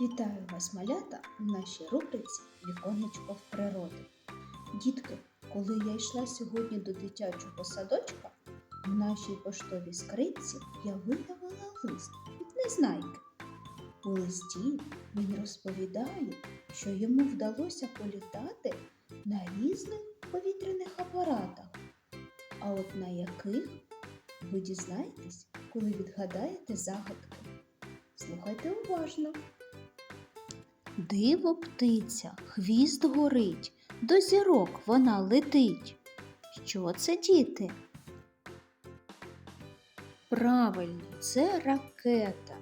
Вітаю вас, малята, у нашій рубриці Віконечко в природи. Дітки, коли я йшла сьогодні до дитячого садочка, в нашій поштовій скринці я виявила лист від незнайки. У листі він розповідає, що йому вдалося політати на різних повітряних апаратах. А от на яких ви дізнаєтесь, коли відгадаєте загадки. Слухайте уважно. Диво птиця, хвіст горить, до зірок вона летить. Що це, діти? Правильно, це ракета.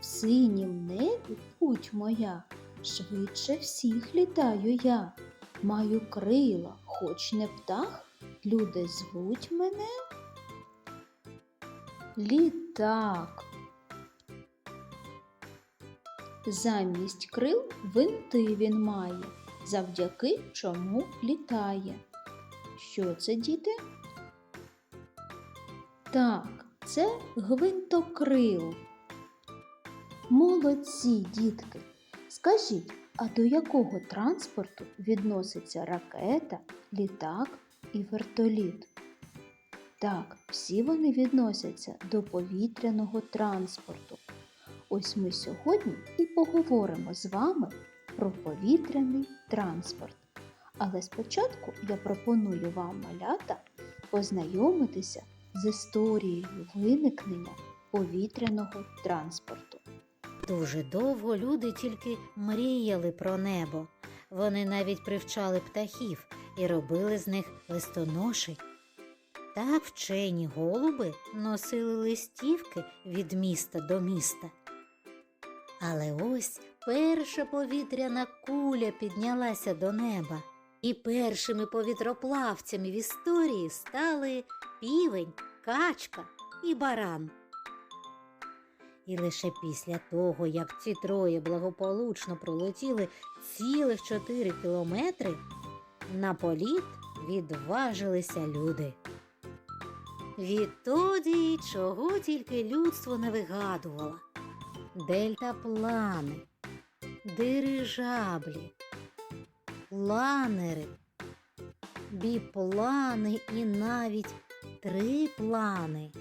В синім небі путь моя, швидше всіх літаю я. Маю крила, хоч не птах, люди звуть мене. Літак. Замість крил винти він має, завдяки чому літає. Що це, діти? Так, це гвинтокрил. Молодці, дітки. Скажіть, а до якого транспорту відноситься ракета, літак і вертоліт? Так, всі вони відносяться до повітряного транспорту. Ось ми сьогодні і поговоримо з вами про повітряний транспорт. Але спочатку я пропоную вам, малята, познайомитися з історією виникнення повітряного транспорту. Дуже довго люди тільки мріяли про небо. Вони навіть привчали птахів і робили з них листоноші. Так вчені голуби носили листівки від міста до міста. Але ось перша повітряна куля піднялася до неба, і першими повітроплавцями в історії стали півень, качка і баран. І лише після того, як ці троє благополучно пролетіли цілих чотири кілометри, на політ відважилися люди. Відтоді чого тільки людство не вигадувало. Дельтаплани, дирижаблі, планери, біплани і навіть триплани.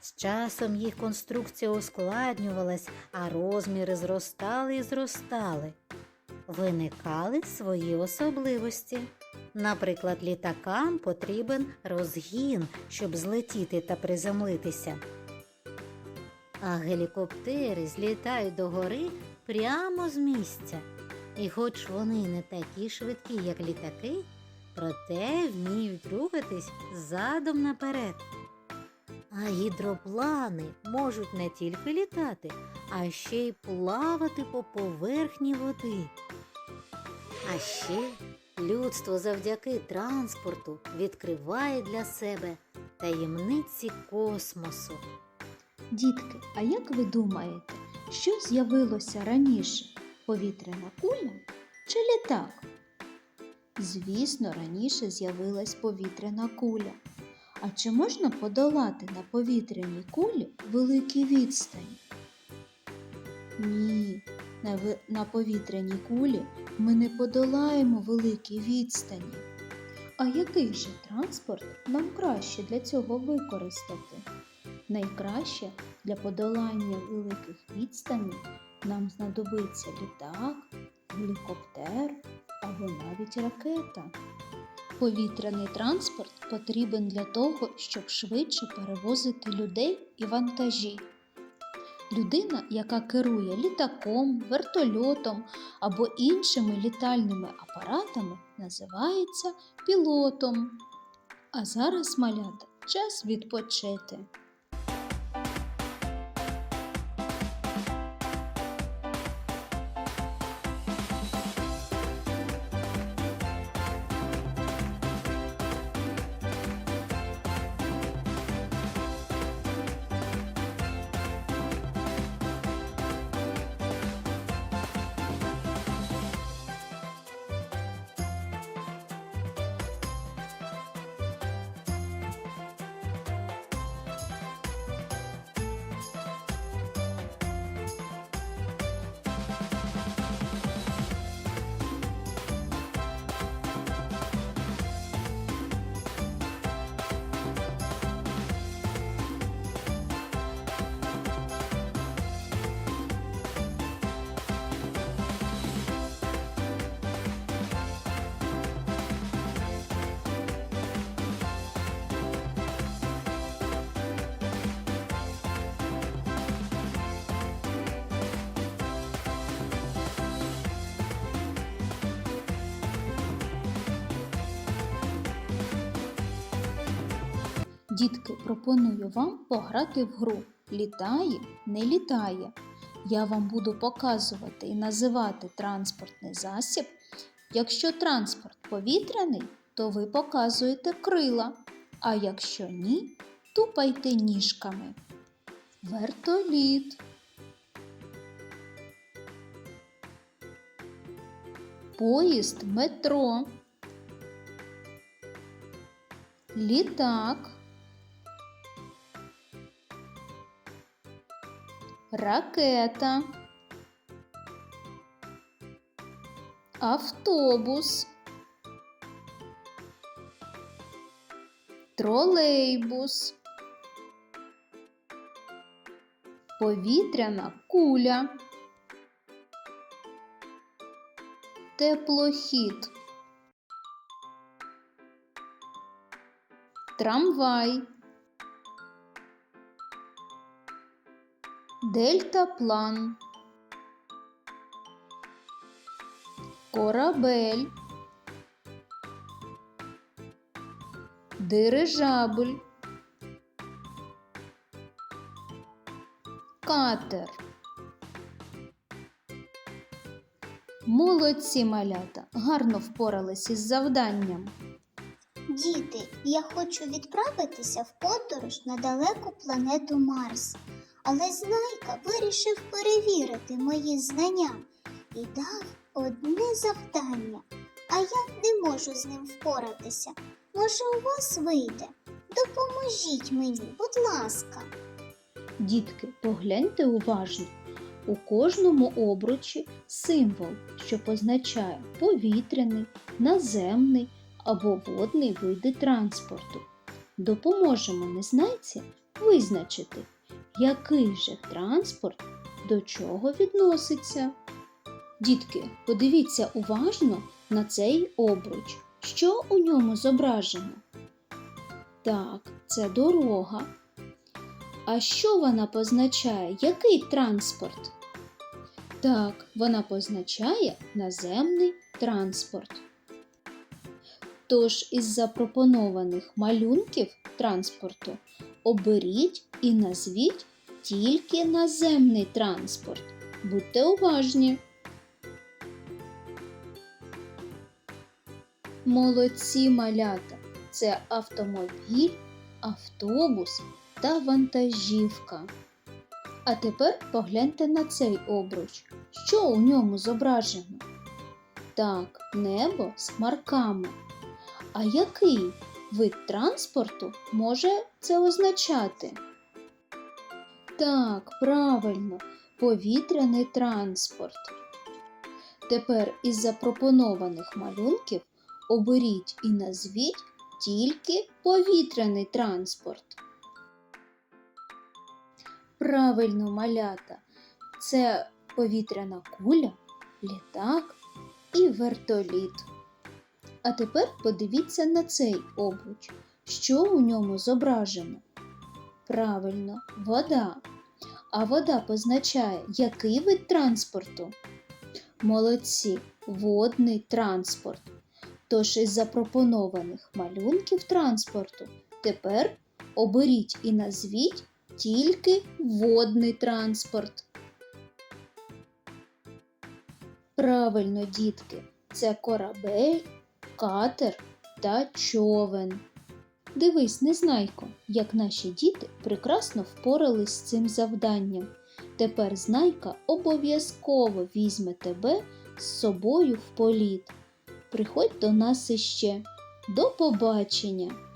З часом їх конструкція ускладнювалась, а розміри зростали і зростали. Виникали свої особливості. Наприклад, літакам потрібен розгін, щоб злетіти та приземлитися. А гелікоптери злітають до гори прямо з місця. І хоч вони не такі швидкі, як літаки, проте вміють рухатись задом наперед. А гідроплани можуть не тільки літати, а ще й плавати по поверхні води. А ще людство завдяки транспорту відкриває для себе таємниці космосу. Дітки, а як ви думаєте, що з'явилося раніше? Повітряна куля чи літак? Звісно, раніше з'явилась повітряна куля. А чи можна подолати на повітряній кулі великі відстані? Ні, на, ви- на повітряній кулі ми не подолаємо великі відстані. А який же транспорт нам краще для цього використати? Найкраще для подолання великих відстаней нам знадобиться літак, гелікоптер або навіть ракета. Повітряний транспорт потрібен для того, щоб швидше перевозити людей і вантажі. Людина, яка керує літаком, вертольотом або іншими літальними апаратами, називається пілотом. А зараз, малята, час відпочити. Дітки, пропоную вам пограти в гру Літає, не літає. Я вам буду показувати і називати транспортний засіб. Якщо транспорт повітряний, то ви показуєте крила, а якщо ні, тупайте ніжками. Вертоліт. Поїзд метро. Літак. Ракета. Автобус. Тролейбус. Повітряна куля. Теплохід. Трамвай. Дельтаплан. Корабель. Дирижабль. Катер. Молодці малята, гарно впорались із завданням. Діти, я хочу відправитися в подорож на далеку планету Марс. Але Знайка вирішив перевірити мої знання і дав одне завдання, а я не можу з ним впоратися. Може, у вас вийде? Допоможіть мені, будь ласка. Дітки, погляньте уважно. У кожному обручі символ, що позначає повітряний, наземний або водний види транспорту. Допоможемо незнайці визначити, який же транспорт до чого відноситься. Дітки, подивіться уважно на цей обруч. Що у ньому зображено? Так, це дорога. А що вона позначає? Який транспорт? Так, вона позначає наземний транспорт. Тож із запропонованих малюнків транспорту оберіть і назвіть тільки наземний транспорт. Будьте уважні. Молодці малята. Це автомобіль, автобус та вантажівка. А тепер погляньте на цей обруч. Що у ньому зображено? Так, небо з хмарками. А який вид транспорту може це означати? Так, правильно, повітряний транспорт. Тепер із запропонованих малюнків оберіть і назвіть тільки повітряний транспорт. Правильно, малята, це повітряна куля, літак і вертоліт. А тепер подивіться на цей обруч. Що у ньому зображено? Правильно, вода. А вода позначає, який вид транспорту? Молодці, водний транспорт. Тож із запропонованих малюнків транспорту тепер оберіть і назвіть тільки водний транспорт. Правильно, дітки, це корабель, катер та човен. Дивись, незнайко, як наші діти прекрасно впорались з цим завданням. Тепер знайка обов'язково візьме тебе з собою в політ. Приходь до нас іще. До побачення!